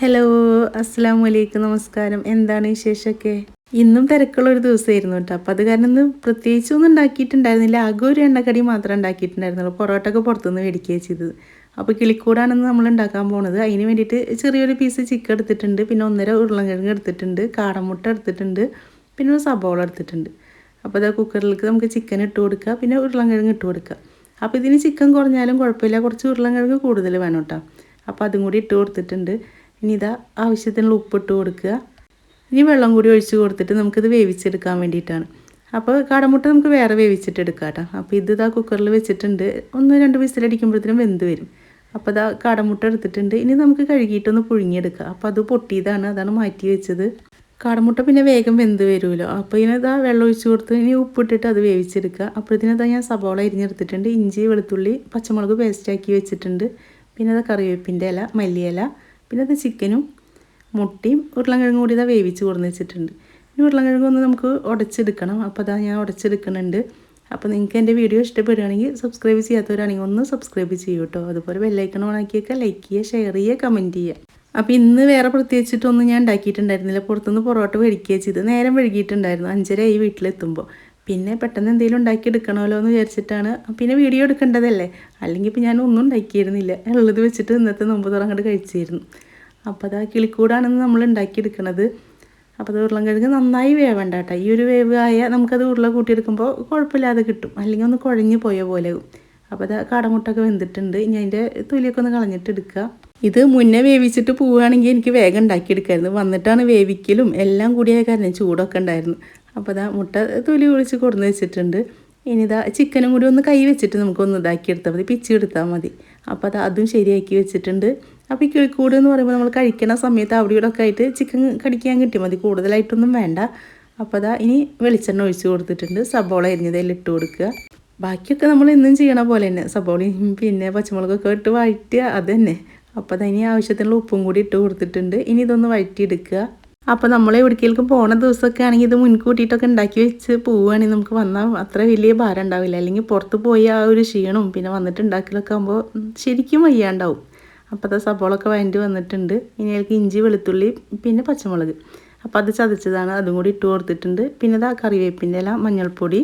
Hello അസ്സാം വലൈക്കും നമസ്കാരം എന്താണ് വിശേഷമൊക്കെ? ഇന്നും തിരക്കുള്ള ഒരു ദിവസമായിരുന്നു കേട്ടോ. അപ്പം അത് കാരണം ഇന്ന് പ്രത്യേകിച്ചൊന്നും ഉണ്ടാക്കിയിട്ടുണ്ടായിരുന്നില്ല. ആകെ ഒരു എണ്ണക്കടി മാത്രമേ ഉണ്ടാക്കിയിട്ടുണ്ടായിരുന്നുള്ളൂ. പൊറോട്ട ഒക്കെ പുറത്തുനിന്ന് മേടിക്കുകയാണ് ചെയ്തത്. അപ്പോൾ കിളിക്കൂടാണെന്ന് നമ്മൾ ഉണ്ടാക്കാൻ പോണത്. അതിന് വേണ്ടിയിട്ട് ചെറിയൊരു പീസ് ചിക്കൻ എടുത്തിട്ടുണ്ട്. പിന്നെ ഒന്നര ഉരുളൻകിഴങ്ങ് എടുത്തിട്ടുണ്ട്. കാടമുട്ട എടുത്തിട്ടുണ്ട്. പിന്നെ ഒരു സബോള എടുത്തിട്ടുണ്ട്. അപ്പോൾ അത് കുക്കറിലേക്ക് നമുക്ക് ചിക്കൻ ഇട്ട് കൊടുക്കുക പിന്നെ ഉരുളൻകിഴങ്ങ് ഇട്ട് കൊടുക്കുക അപ്പോൾ ഇതിന് ചിക്കൻ കുറഞ്ഞാലും കുഴപ്പമില്ല കുറച്ച് ഉരുളൻകിഴങ്ങ് കൂടുതൽ വേണം കേട്ടോ. അപ്പോൾ അതും കൂടി ഇട്ട് കൊടുത്തിട്ടുണ്ട്. ഇനി ഇതാ ആവശ്യത്തിനുള്ള ഉപ്പിട്ട് കൊടുക്കുക ഇനി വെള്ളം കൂടി ഒഴിച്ച് കൊടുത്തിട്ട് നമുക്കിത് വേവിച്ചെടുക്കാൻ വേണ്ടിയിട്ടാണ്. അപ്പോൾ കാടമുട്ട നമുക്ക് വേറെ വേവിച്ചിട്ട് എടുക്കാം കേട്ടോ. അപ്പോൾ ഇത് ഇതാ കുക്കറിൽ വെച്ചിട്ടുണ്ട്. ഒന്ന് രണ്ട് വിസിലടിക്കുമ്പോഴത്തേനും വെന്ത് വരും. അപ്പോൾ ഇതാ കാടമുട്ട എടുത്തിട്ടുണ്ട്. ഇനി നമുക്ക് കഴുകിയിട്ടൊന്ന് പുഴുങ്ങിയെടുക്കാം. അപ്പോൾ അത് പൊട്ടിയതാണ് അതാണ് മാറ്റി വെച്ചത്. കാടമുട്ട പിന്നെ വേഗം വെന്ത് വരുമല്ലോ. അപ്പോൾ ഇതിനിതാ വെള്ളം ഒഴിച്ച് കൊടുത്ത് ഇനി ഉപ്പിട്ടിട്ട് അത് വേവിച്ചെടുക്കുക. അപ്പോഴത്തേനതാ ഞാൻ സബോള അരിഞ്ഞെടുത്തിട്ടുണ്ട്. ഇഞ്ചി വെളുത്തുള്ളി പച്ചമുളക് പേസ്റ്റാക്കി വെച്ചിട്ടുണ്ട്. പിന്നെ അത് കറിവേപ്പിന്റെ ഇല മല്ലിയില പിന്നെ അത് ചിക്കനും മുട്ടയും ഉരുളൻകിഴങ്ങും കൂടി ഇതാ വേവിച്ച് കൊടുന്ന് വെച്ചിട്ടുണ്ട്. ഇനി ഉരുളൻകിഴങ്ങ് ഒന്ന് നമുക്ക് ഉടച്ചെടുക്കണം. അപ്പോൾ അതാ ഞാൻ ഉടച്ചെടുക്കുന്നുണ്ട്. അപ്പോൾ നിങ്ങൾക്ക് എന്റെ വീഡിയോ ഇഷ്ടപ്പെടുകയാണെങ്കിൽ സബ്സ്ക്രൈബ് ചെയ്യാത്തവരാണെങ്കിൽ ഒന്ന് സബ്സ്ക്രൈബ് ചെയ്യൂ കേട്ടോ അതുപോലെ ബെല്ലൈക്കൺ ഓണാക്കിയൊക്കെ ലൈക്ക് ചെയ്യുക ഷെയർ ചെയ്യുക കമന്റ് ചെയ്യുക. അപ്പോൾ ഇന്ന് വേറെ പ്രത്യേകിച്ചിട്ടൊന്നും ഞാൻ ഉണ്ടാക്കിയിട്ടുണ്ടായിരുന്നില്ല. പുറത്തുനിന്ന് പൊറോട്ട മേടിക്കുകയാണ് ചെയ്ത് നേരം വൈകിട്ടുണ്ടായിരുന്നു അഞ്ചരയായി വീട്ടിലെത്തുമ്പോൾ പിന്നെ പെട്ടെന്ന് എന്തെങ്കിലും ഉണ്ടാക്കി എടുക്കണമല്ലോ എന്ന് വിചാരിച്ചിട്ടാണ് പിന്നെ വീഡിയോ എടുക്കേണ്ടതല്ലേ? അല്ലെങ്കിൽ ഇപ്പം ഞാൻ ഒന്നും ഉണ്ടാക്കിയിരുന്നില്ല. ഉള്ളത് വെച്ചിട്ട് ഇന്നത്തെ നോമ്പ് തുറങ്ങിട്ട് കഴിച്ചിരുന്നു. അപ്പോൾ അത് ആ കിളിക്കൂടാണെന്ന് നമ്മൾ ഉണ്ടാക്കിയെടുക്കണത്. അപ്പോൾ അത് ഉരുളൻകിഴങ്ങ് നന്നായി വേവണ്ട കേട്ടോ. ഈ ഒരു വേവ് ആയാൽ നമുക്കത് ഉരുള കൂട്ടിയെടുക്കുമ്പോൾ കുഴപ്പമില്ലാതെ കിട്ടും. അല്ലെങ്കിൽ ഒന്ന് കുഴഞ്ഞു പോയ പോലെ അപ്പോൾ അത് കാടമുട്ടൊക്കെ വെന്തിട്ടുണ്ട്. ഇനി അതിന്റെ തൊലിയൊക്കെ ഒന്ന് കളഞ്ഞിട്ട് എടുക്കുക. ഇത് മുന്നേ വേവിച്ചിട്ട് പോവുകയാണെങ്കിൽ എനിക്ക് വേഗം ഉണ്ടാക്കിയെടുക്കായിരുന്നു. വന്നിട്ടാണ് വേവിക്കലും എല്ലാം കൂടിയായ കാരണം ചൂടൊക്കെ ഉണ്ടായിരുന്നു. അപ്പോൾ ഇതാ മുട്ട തൊലി ഒഴിച്ച് കൊടുന്ന് വെച്ചിട്ടുണ്ട്. ഇനി ഇതാ ചിക്കനും കൂടി ഒന്ന് കൈ വെച്ചിട്ട് നമുക്കൊന്ന് ഇതാക്കി എടുത്താൽ മതി. പിച്ചി എടുത്താൽ മതി. അപ്പോൾ അത് അതും ശരിയാക്കി വെച്ചിട്ടുണ്ട്. അപ്പോൾ ഈ കിളിക്കൂട് എന്ന് പറയുമ്പോൾ നമ്മൾ കഴിക്കണ സമയത്ത് അവിടെ ഇവിടെ ഒക്കെ ആയിട്ട് ചിക്കൻ കടിക്കാൻ കിട്ടി മതി. കൂടുതലായിട്ടൊന്നും വേണ്ട. അപ്പോൾ അതാ ഇനി വെളിച്ചെണ്ണ ഒഴിച്ച് കൊടുത്തിട്ടുണ്ട്. സബോള അരിഞ്ഞതിൽ ഇട്ട് കൊടുക്കുക. ബാക്കിയൊക്കെ നമ്മൾ എന്നും ചെയ്യണ പോലെ തന്നെ. സബോളയും പിന്നെ പച്ചമുളകൊക്കെ ഇട്ട് വഴറ്റുക അത് അപ്പോൾ അതിന് ആവശ്യത്തിനുള്ള ഉപ്പും കൂടി ഇട്ട് കൊടുത്തിട്ടുണ്ട്. ഇനി ഇതൊന്ന് വഴറ്റിയെടുക്കുക. അപ്പോൾ നമ്മൾ എവിടേക്കെങ്കിലും പോണ ദിവസമൊക്കെ ആണെങ്കിൽ ഇത് മുൻകൂട്ടിയിട്ടൊക്കെ ഉണ്ടാക്കി വെച്ച് പോവുകയാണെങ്കിൽ നമുക്ക് വന്നാൽ അത്ര വലിയ ഭാരം ഉണ്ടാവില്ല. അല്ലെങ്കിൽ പുറത്ത് പോയി ആ ഒരു ക്ഷീണവും പിന്നെ വന്നിട്ട് ഉണ്ടാക്കലൊക്കെ ആകുമ്പോൾ ശരിക്കും വയ്യാണ്ടാവും. അപ്പോൾ അത് സബോളൊക്കെ വഴണ്ടി വന്നിട്ടുണ്ട്. ഇനി അതിലേക്ക് ഇഞ്ചി വെളുത്തുള്ളി പിന്നെ പച്ചമുളക്. അപ്പോൾ അത് ചതച്ചതാണ്. അതും കൂടി ഇട്ട് കൊടുത്തിട്ടുണ്ട്. പിന്നെ ഇതാ കറിവേപ്പിന്റെ ഇല മഞ്ഞൾപ്പൊടി.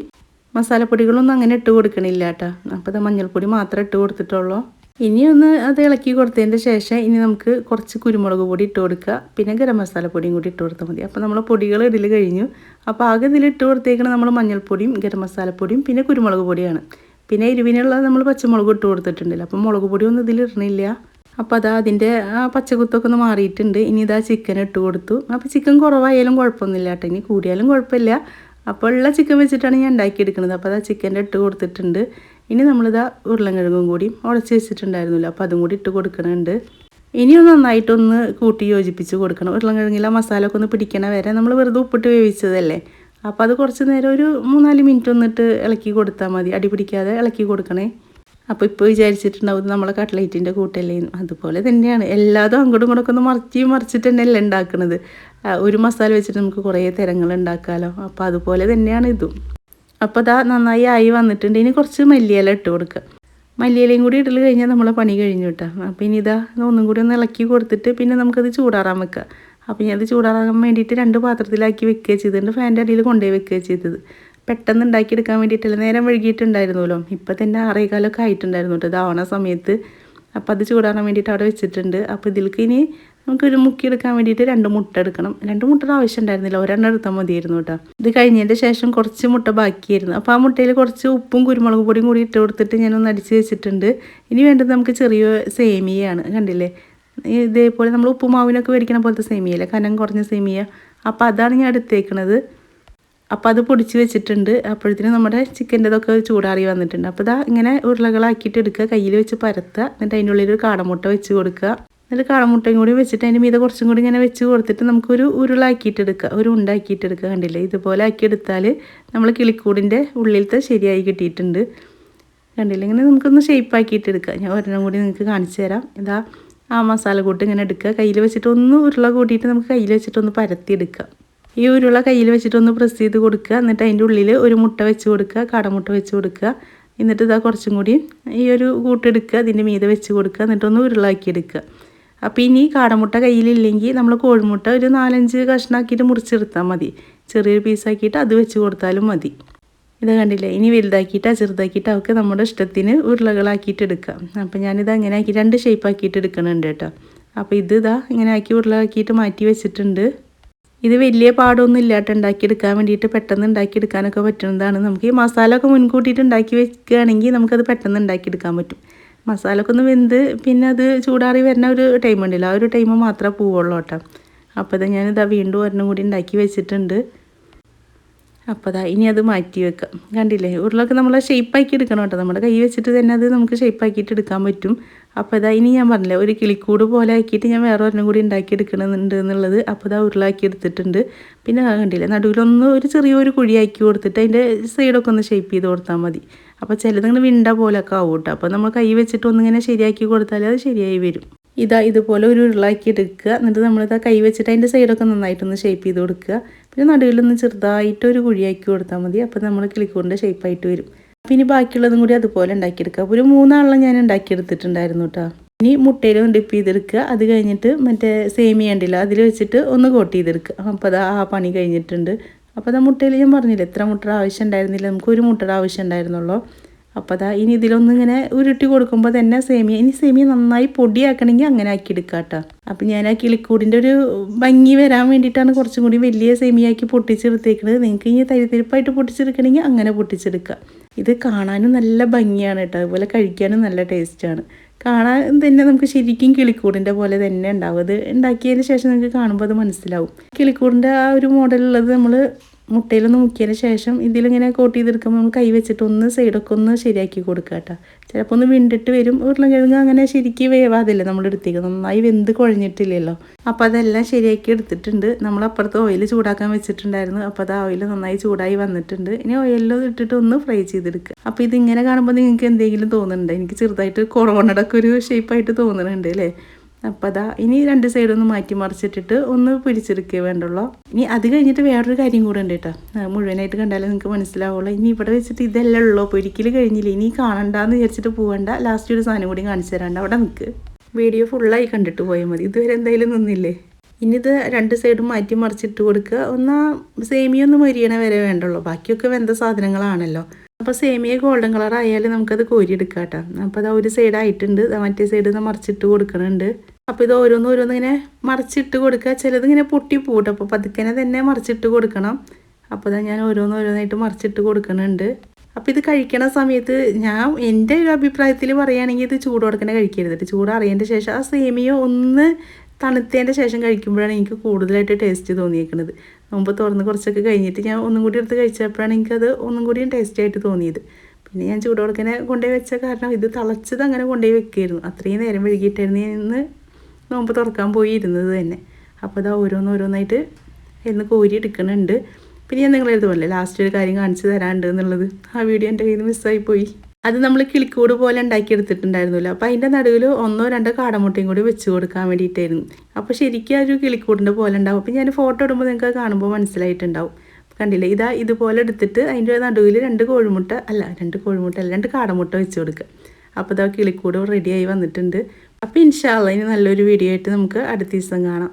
മസാലപ്പൊടികളൊന്നും അങ്ങനെ ഇട്ട് കൊടുക്കണില്ല കേട്ടോ. അപ്പോൾ അത് മഞ്ഞൾപ്പൊടി മാത്രമേ ഇട്ട് കൊടുത്തിട്ടുള്ളൂ. ഇനി ഒന്ന് അത് ഇളക്കി കൊടുത്തതിന്റെ ശേഷം ഇനി നമുക്ക് കുറച്ച് കുരുമുളക് പൊടി ഇട്ട് കൊടുക്കുക. പിന്നെ ഗരം മസാല പൊടിയും കൂടി ഇട്ട് കൊടുത്താൽ മതി. അപ്പോൾ നമ്മൾ പൊടികൾ ഇതിൽ കഴിഞ്ഞു. അപ്പോൾ ആകെ ഇതിൽ ഇട്ട് കൊടുത്തേക്കണം നമ്മൾ മഞ്ഞൾപ്പൊടിയും ഗരം മസാലപ്പൊടിയും പിന്നെ കുരുമുളക് പൊടിയാണ്. പിന്നെ എരിവിനുള്ള നമ്മൾ പച്ചമുളക് ഇട്ട് കൊടുത്തിട്ടുണ്ടല്ലോ. അപ്പോൾ മുളക് പൊടിയൊന്നും ഇതിൽ ഇടണില്ല. അപ്പോൾ അതാ അതിന്റെ ആ പച്ചക്കുത്തൊക്കെ ഒന്ന് മാറിയിട്ടുണ്ട്. ഇനി ഇതാ ചിക്കൻ ഇട്ട് കൊടുത്തു. അപ്പോൾ ചിക്കൻ കുറവായാലും കുഴപ്പമൊന്നുമില്ല കേട്ടോ. ഇനി കൂടിയാലും കുഴപ്പമില്ല. അപ്പോൾ ഉള്ള ചിക്കൻ വെച്ചിട്ടാണ് ഞാൻ ഉണ്ടാക്കിയെടുക്കുന്നത്. അപ്പോൾ അതാ ചിക്കന്റെ ഇട്ട് കൊടുത്തിട്ടുണ്ട്. ഇനി നമ്മളിതാ ഉരുളൻകിഴങ്ങും കൂടി ഉടച്ച് വെച്ചിട്ടുണ്ടായിരുന്നല്ലോ. അപ്പോൾ അതും കൂടി ഇട്ട് കൊടുക്കുന്നുണ്ട് ഇനി ഒന്ന് നന്നായിട്ടൊന്ന് കൂട്ടി യോജിപ്പിച്ച് കൊടുക്കണം. ഉരുളൻകിഴങ്ങിലെ മസാല ഒക്കെ ഒന്ന് പിടിക്കണ വരെ നമ്മൾ വെറുതെ ഉപ്പിട്ട് വേവിച്ചതല്ലേ? അപ്പോൾ അത് കുറച്ച് നേരം ഒരു മൂന്നാൽ മിനിറ്റ് ഒന്നിട്ട് ഇളക്കി കൊടുത്താൽ മതി. അടി പിടിക്കാതെ ഇളക്കി കൊടുക്കണേ. അപ്പോൾ ഇപ്പോൾ വിചാരിച്ചിട്ടുണ്ടാവും നമ്മളെ കട്ട്ലേറ്റിന്റെ കൂട്ടല്ലേ അതുപോലെ തന്നെയാണ്. എല്ലാതും അങ്ങോട്ടും ഇങ്ങോട്ടൊക്കെ ഒന്ന് മറിച്ച് മറിച്ചിട്ട് അല്ല ഉണ്ടാക്കുന്നത് ഒരു മസാല വെച്ചിട്ട് നമുക്ക് കുറേ തരങ്ങൾ ഉണ്ടാക്കാമല്ലോ അപ്പോൾ അതുപോലെ തന്നെയാണ് ഇതും. അപ്പോൾ അതാ നന്നായി ആയി വന്നിട്ടുണ്ട്. ഇനി കുറച്ച് മല്ലിയില ഇട്ട് കൊടുക്കുക മല്ലിയിലയും കൂടി ഇടൽ കഴിഞ്ഞാൽ നമ്മളെ പണി കഴിഞ്ഞു കേട്ടോ. അപ്പോൾ ഇനി ഇതാ ഒന്നും കൂടി ഒന്ന് ഇളക്കി കൊടുത്തിട്ട് പിന്നെ നമുക്കത് ചൂടാറാൻ വെക്കുക അപ്പോൾ ഞാൻ അത് ചൂടാറാൻ വേണ്ടിയിട്ട് രണ്ട് പാത്രത്തിലാക്കി വെക്കുക ചെയ്തിട്ടുണ്ട് ഫാന്റെ അടിയിൽ കൊണ്ടുപോയി വെക്കുക ചെയ്തത്. പെട്ടെന്ന് ഉണ്ടാക്കിയെടുക്കാൻ വേണ്ടിയിട്ടല്ല? നേരം വഴുകിയിട്ടുണ്ടായിരുന്നല്ലോ ഇപ്പം തന്നെ ആറേകാലൊക്കെ ആയിട്ടുണ്ടായിരുന്നു കേട്ടോ. ഇതാവണ സമയത്ത്. അപ്പോൾ അത് ചൂടാറാൻ വേണ്ടിയിട്ട് അവിടെ വെച്ചിട്ടുണ്ട്. അപ്പോൾ ഇതിൽക്ക് ഇനി നമുക്കൊരു മുക്കിയെടുക്കാൻ വേണ്ടിയിട്ട് രണ്ട് മുട്ട എടുക്കണം. രണ്ട് മുട്ടയുടെ ആവശ്യം ഉണ്ടായിരുന്നില്ല. ഒരെണ്ണം എടുത്താൽ മതിയായിരുന്നു കേട്ടോ. ഇത് കഴിഞ്ഞതിന്റെ ശേഷം കുറച്ച് മുട്ട ബാക്കിയായിരുന്നു. അപ്പോൾ ആ മുട്ടയിൽ കുറച്ച് ഉപ്പും കുരുമുളക് പൊടിയും കൂടി ഇട്ട് കൊടുത്തിട്ട് ഞാനൊന്ന് അടിച്ച് വെച്ചിട്ടുണ്ട്. ഇനി വേണ്ടത് നമുക്ക് ചെറിയ സേമിയയാണ്. കണ്ടില്ലേ? ഇതേപോലെ നമ്മൾ ഉപ്പുമാവിനൊക്കെ മേടിക്കണ പോലത്തെ സേമിയല്ലേ കനം കുറഞ്ഞ സേമിയ. അപ്പോൾ അതാണ് ഞാൻ എടുത്തേക്കണത്. അപ്പോൾ അത് പൊടിച്ച് വെച്ചിട്ടുണ്ട്. അപ്പോഴത്തേനും നമ്മുടെ ചിക്കന്റെതൊക്കെ ചൂടാറി വന്നിട്ടുണ്ട്. അപ്പോൾ ഇതാ ഇങ്ങനെ ഉരുളകളാക്കിയിട്ട് എടുക്കുക. കയ്യിൽ വെച്ച് പരത്തുക. എന്നിട്ട് അതിന്റെ ഉള്ളിൽ ഒരു കാടമുട്ട വെച്ച് കൊടുക്കുക. എന്നിട്ട് കളമുട്ടയും കൂടി വെച്ചിട്ട് അതിന്റെ മീതെ കുറച്ചും കൂടി ഇങ്ങനെ വെച്ച് കൊടുത്തിട്ട് നമുക്കൊരു ഉരുളാക്കിയിട്ട് എടുക്കുക ഒരു ഉണ്ടാക്കിയിട്ട് എടുക്കുക കണ്ടില്ലേ? ഇതുപോലെ ആക്കിയെടുത്താൽ നമ്മൾ കിളിക്കൂടിന്റെ ഉള്ളിലത്തെ ശരിയായി കിട്ടിയിട്ടുണ്ട്. കണ്ടില്ല? ഇങ്ങനെ നമുക്കൊന്ന് ഷേപ്പ് ആക്കിയിട്ട് എടുക്കുക ഞാൻ ഒരെണ്ണം കൂടി നിങ്ങൾക്ക് കാണിച്ചു തരാം. ഇതാ ആ മസാല കൂട്ട് ഇങ്ങനെ എടുക്കുക കയ്യിൽ വെച്ചിട്ട് ഒന്ന് ഉരുള കൂട്ടിയിട്ട് നമുക്ക് കയ്യിൽ വെച്ചിട്ടൊന്ന് പരത്തിയെടുക്കുക ഈ ഉരുള കയ്യിൽ വെച്ചിട്ടൊന്ന് പ്രസ് ചെയ്ത് കൊടുക്കുക എന്നിട്ട് അതിന്റെ ഉള്ളിൽ ഒരു മുട്ട വെച്ച് കൊടുക്കുക കടമുട്ട വെച്ച് കൊടുക്കുക എന്നിട്ട് ഇതാ കുറച്ചും കൂടി ഈ ഒരു കൂട്ടെടുക്കുക അതിന്റെ മീതെ വെച്ച് കൊടുക്കുക എന്നിട്ടൊന്ന് ഉരുളാക്കി എടുക്കുക അപ്പോൾ ഇനി കാടമുട്ട കയ്യിലില്ലെങ്കിൽ നമ്മൾ കോഴിമുട്ട ഒരു നാലഞ്ച് കഷ്ണാക്കിയിട്ട് മുറിച്ചെടുത്താൽ മതി. ചെറിയൊരു പീസാക്കിയിട്ട് അത് വെച്ച് കൊടുത്താലും മതി. ഇത് കണ്ടില്ലേ? ഇനി വലുതാക്കിയിട്ടാ ചെറുതാക്കിയിട്ടാ ഒക്കെ നമ്മുടെ ഇഷ്ടത്തിന് ഉരുളകളാക്കിയിട്ട് എടുക്കാം. അപ്പോൾ ഞാനിത് അങ്ങനെ ആക്കി രണ്ട് ഷേപ്പ് ആക്കിയിട്ട് എടുക്കണുണ്ട് കേട്ടോ. അപ്പോൾ ഇത് ഇതാ ഇങ്ങനെ ആക്കി ഉരുളാക്കിയിട്ട് മാറ്റി വെച്ചിട്ടുണ്ട്. ഇത് വലിയ പാടൊന്നും ഇല്ലാട്ട് ഉണ്ടാക്കിയെടുക്കാൻ വേണ്ടിയിട്ട് പെട്ടെന്ന് ഉണ്ടാക്കിയെടുക്കാനൊക്കെ പറ്റുന്നതാണ്. നമുക്ക് ഈ മസാല ഒക്കെ മുൻകൂട്ടിയിട്ട് ഉണ്ടാക്കി വെക്കുകയാണെങ്കിൽ നമുക്കത് പെട്ടെന്ന് ഉണ്ടാക്കിയെടുക്കാൻ പറ്റും. മസാല ഒക്കെ ഒന്ന് വെന്ത് പിന്നെ അത് ചൂടാറി വരുന്ന ഒരു ടൈം ഉണ്ടല്ലോ. ആ ഒരു ടൈം മാത്രമേ പോവുള്ളൂ കേട്ടോ. അപ്പോൾ ഇതാ ഞാനിതാ വീണ്ടും ഒരെണ്ണം കൂടി ഉണ്ടാക്കി വെച്ചിട്ടുണ്ട്. അപ്പോൾ അതാ ഇനി അത് മാറ്റി വെക്കാം. കണ്ടില്ലേ? ഉരുളൊക്കെ നമ്മൾ ഷേപ്പാക്കി എടുക്കണം കേട്ടോ. നമ്മുടെ കൈ വെച്ചിട്ട് തന്നെ അത് നമുക്ക് ഷേപ്പാക്കിയിട്ട് എടുക്കാൻ പറ്റും. അപ്പോൾ അതാ ഇനി ഞാൻ പറഞ്ഞില്ലേ ഒരു കിളിക്കൂട് പോലെ ആക്കിയിട്ട് ഞാൻ വേറെ ഒരെണ്ണം കൂടി ഉണ്ടാക്കി എടുക്കണമെന്നുണ്ട് എന്നുള്ളത്. അപ്പോൾ അതാ ഉരുളാക്കി എടുത്തിട്ടുണ്ട്. പിന്നെ കണ്ടില്ലേ നടുവിലൊന്ന് ഒരു ചെറിയൊരു കുഴിയാക്കി കൊടുത്തിട്ട് അതിന്റെ സൈഡൊക്കെ ഒന്ന് ഷേപ്പ് ചെയ്ത് കൊടുത്താൽ മതി. അപ്പോൾ ചിലത് ഇങ്ങനെ വിണ്ട പോലൊക്കെ ആവും കേട്ടോ അപ്പോൾ നമ്മൾ കൈ വെച്ചിട്ട് ഒന്നിങ്ങനെ ശരിയാക്കി കൊടുത്താൽ അത് ശരിയായി വരും. ഇതാ ഇതുപോലെ ഒരു ഉരുളാക്കി എടുക്കുക. എന്നിട്ട് നമ്മളിതാ കൈ വെച്ചിട്ട് അതിന്റെ സൈഡൊക്കെ നന്നായിട്ടൊന്ന് ഷേപ്പ് ചെയ്ത് കൊടുക്കുക. പിന്നെ നടുവിലൊന്ന് ചെറുതായിട്ട് ഒരു കുഴിയാക്കി കൊടുത്താൽ മതി. അപ്പോൾ നമ്മൾ കിളിക്കൂറിന്റെ ഷേപ്പായിട്ട് വരും. ഇനി ബാക്കിയുള്ളതും കൂടി അതുപോലെ ഉണ്ടാക്കിയെടുക്കുക അപ്പോൾ ഒരു മൂന്നാളെ ഞാൻ ഉണ്ടാക്കിയെടുത്തിട്ടുണ്ടായിരുന്നു കേട്ടോ ഇനി മുട്ടയിലും ഡിപ്പ് ചെയ്തെടുക്കുക. അത് കഴിഞ്ഞിട്ട് മറ്റേ സേമിയ ഉണ്ടല്ലോ അതിൽ വെച്ചിട്ട് ഒന്ന് കോട്ട് ചെയ്തെടുക്കുക. അപ്പോൾ അത് ആ പണി കഴിഞ്ഞിട്ടുണ്ട്. അപ്പോൾ അതാ മുട്ടയിൽ ഞാൻ പറഞ്ഞില്ല എത്ര മുട്ട ആവശ്യം ഉണ്ടായിരുന്നില്ല നമുക്ക് ഒരു മുട്ടയുടെ ആവശ്യം ഉണ്ടായിരുന്നുള്ളൂ. അപ്പോൾ അതാ ഇനി ഇതിലൊന്നും ഇങ്ങനെ ഉരുട്ടി കൊടുക്കുമ്പോൾ തന്നെ സേമിയ ഇനി സേമിയ നന്നായി പൊടിയാക്കണമെങ്കിൽ അങ്ങനെ ആക്കി എടുക്കുക കേട്ടോ അപ്പം ഞാൻ ആ കിളിക്കൂടിന്റെ ഒരു ഭംഗി വരാൻ വേണ്ടിയിട്ടാണ് കുറച്ചും കൂടി വലിയ സേമിയാക്കി പൊട്ടിച്ചെടുത്തേക്കുന്നത് നിങ്ങൾക്ക് ഇനി തരിത്തിരിപ്പായിട്ട് പൊട്ടിച്ചെടുക്കണമെങ്കിൽ അങ്ങനെ പൊട്ടിച്ചെടുക്കുക ഇത് കാണാനും നല്ല ഭംഗിയാണ് കേട്ടോ അതുപോലെ കഴിക്കാനും നല്ല ടേസ്റ്റാണ് കാണാൻ തന്നെ നമുക്ക് ശരിക്കും കിളിക്കൂടിന്റെ പോലെ തന്നെ ഉണ്ടാവും. അത് ഉണ്ടാക്കിയതിന് ശേഷം നിങ്ങൾക്ക് കാണുമ്പോൾ അത് മനസ്സിലാവും. കിളിക്കൂടിന്റെ ആ ഒരു മോഡലുള്ളത് നമ്മൾ മുട്ടയിലൊന്ന് മുക്കിയതിന് ശേഷം ഇതിലിങ്ങനെ കോട്ട് ചെയ്തെടുക്കുമ്പോൾ കൈ വെച്ചിട്ട് ഒന്ന് സൈഡൊക്കെ ഒന്ന് ശരിയാക്കി കൊടുക്കുക കേട്ടോ. ചിലപ്പോൾ ഒന്ന് വിണ്ടിട്ട് വരും ഉരുളക്കിഴങ്ങ് അങ്ങനെ ശരിക്ക് വേവാതില്ല നമ്മൾ എടുത്തേക്ക്. നന്നായി വെന്ത് കുഴഞ്ഞിട്ടില്ലല്ലോ. അപ്പോൾ അതെല്ലാം ശരിയാക്കി എടുത്തിട്ടുണ്ട്. നമ്മൾ അപ്പുറത്ത് ഓയിൽ ചൂടാക്കാൻ വെച്ചിട്ടുണ്ടായിരുന്നു. അപ്പോൾ അത് ഓയിൽ നന്നായി ചൂടായി വന്നിട്ടുണ്ട്. ഇനി ഓയിലിൽ ഇട്ടിട്ട് ഒന്ന് ഫ്രൈ ചെയ്തെടുക്കുക. അപ്പോൾ ഇതിങ്ങനെ കാണുമ്പോൾ നിങ്ങൾക്ക് എന്തെങ്കിലും തോന്നുന്നുണ്ടോ? എനിക്ക് ചെറുതായിട്ട് കൊറോണയുടെ ഒക്കെ ഒരു ഷേപ്പായിട്ട് തോന്നുന്നുണ്ട് അല്ലേ? അപ്പോൾ അതാ ഇനി രണ്ട് സൈഡും ഒന്ന് മാറ്റി മറിച്ചിട്ടിട്ട് ഒന്ന് പിടിച്ചെടുക്കുക വേണ്ടുള്ളൂ. ഇനി അത് കഴിഞ്ഞിട്ട് വേറൊരു കാര്യം കൂടെ ഉണ്ട് കേട്ടോ. മുഴുവനായിട്ട് കണ്ടാലേ നിങ്ങൾക്ക് മനസ്സിലാവുള്ളൂ. ഇനി ഇവിടെ വെച്ചിട്ട് ഇതല്ലേ ഉള്ളൂ. പൊരിക്കൽ കഴിഞ്ഞില്ല? ഇനി കാണണ്ടെന്ന് വിചാരിച്ചിട്ട് പോകണ്ട ലാസ്റ്റ് ഒരു സാധനം കൂടി കാണിച്ചു തരാണ്ട് അവിടെ നിൽക്ക് വീഡിയോ ഫുള്ളായി കണ്ടിട്ട് പോയാൽ മതി. ഇതുവരെ എന്തായാലും നിന്നില്ലേ? ഇനി ഇത് രണ്ട് സൈഡും മാറ്റി മറിച്ചിട്ട് കൊടുക്കുക. ഒന്ന് സേമിയൊന്നും മൊരിയണ വരെ വേണ്ടുള്ളൂ. ബാക്കിയൊക്കെ വെന്ത സാധനങ്ങളാണല്ലോ. അപ്പോൾ സേമിയ ഗോൾഡൻ കളർ ആയാലും നമുക്കത് കോരിയെടുക്കാം കേട്ടോ അപ്പോൾ അത് ഒരു സൈഡ് ആയിട്ടുണ്ട്. മറ്റേ സൈഡ് മറിച്ചിട്ട് കൊടുക്കണുണ്ട്. അപ്പോൾ ഇത് ഓരോന്ന് ഓരോന്ന് ഇങ്ങനെ മറിച്ചിട്ട് കൊടുക്കുക. ചിലത് ഇങ്ങനെ പൊട്ടി പോകട്ടെ അപ്പോൾ പതുക്കനെ തന്നെ മറിച്ചിട്ട് കൊടുക്കണം. അപ്പോൾ ഞാൻ ഓരോന്ന് ഓരോന്നായിട്ട് മറിച്ചിട്ട് കൊടുക്കണുണ്ട്. അപ്പോൾ ഇത് കഴിക്കണ സമയത്ത് ഞാൻ എന്റെ ഒരു അഭിപ്രായത്തിൽ പറയുകയാണെങ്കിൽ ഇത് ചൂട് തന്നെ കഴിക്കരുത് ചൂട് അറിയേണ്ട ശേഷം ആ സേമിയ ഒന്ന് തണുത്തതിന്റെ ശേഷം കഴിക്കുമ്പോഴാണ് എനിക്ക് കൂടുതലായിട്ട് ടേസ്റ്റ് തോന്നിയേക്കുന്നത് മുമ്പ് തുറന്ന് കുറച്ചൊക്കെ കഴിഞ്ഞിട്ട് ഞാൻ ഒന്നും കൂടി എടുത്ത് കഴിച്ചപ്പോഴാണ് എനിക്കത് ഒന്നും കൂടിയും ടേസ്റ്റ് ആയിട്ട് തോന്നിയത്. പിന്നെ ഞാൻ ചൂടോടക്കനെ കൊണ്ടുപോയി വെച്ച കാരണം ഇത് തിളച്ചത് അങ്ങനെ കൊണ്ടുപോയി വെക്കായിരുന്നു. അത്രയും നേരം വൈകിട്ടായിരുന്നു ഇന്ന് നോമ്പ് തുറക്കാൻ പോയി ഇരുന്നത് തന്നെ. അപ്പോൾ അതാ ഓരോന്നോരോന്നായിട്ട് ഇന്ന് കോരി എടുക്കുന്നുണ്ട് പിന്നെ ഞാൻ നിങ്ങളെ പോലെ ലാസ്റ്റ് ഒരു കാര്യം കാണിച്ചു തരാണ്ട് എന്നുള്ളത്. ആ വീഡിയോ എന്റെ കയ്യിൽ നിന്ന് മിസ്സായി പോയി. അത് നമ്മൾ കിളിക്കൂട് പോലെ ഉണ്ടാക്കിയെടുത്തിട്ടുണ്ടായിരുന്നല്ലോ. അപ്പോൾ അതിന്റെ നടുവിൽ ഒന്നോ രണ്ടോ കാടമുട്ടയും കൂടി വെച്ച് കൊടുക്കാൻ വേണ്ടിയിട്ടായിരുന്നു. അപ്പോൾ ശരിക്കും ആ ഒരു കിളിക്കൂടിന്റെ പോലെ ഉണ്ടാവും. അപ്പോൾ ഞാൻ ഫോട്ടോ ഇടുമ്പോൾ നിങ്ങൾക്ക് കാണുമ്പോൾ മനസ്സിലായിട്ടുണ്ടാവും. കണ്ടില്ലേ? ഇതാ ഇതുപോലെ എടുത്തിട്ട് അതിന്റെ നടുവിൽ രണ്ട് കോഴിമുട്ട അല്ല രണ്ട് കോഴിമുട്ട അല്ല രണ്ട് കാടമുട്ട വെച്ച് കൊടുക്കുക അപ്പോൾ ഇതാ കിളിക്കൂട് റെഡിയായി വന്നിട്ടുണ്ട്. അപ്പോൾ ഇൻഷാല്ല ഇനി നല്ലൊരു വീഡിയോ ആയിട്ട് നമുക്ക് അടുത്ത ദിവസം കാണാം.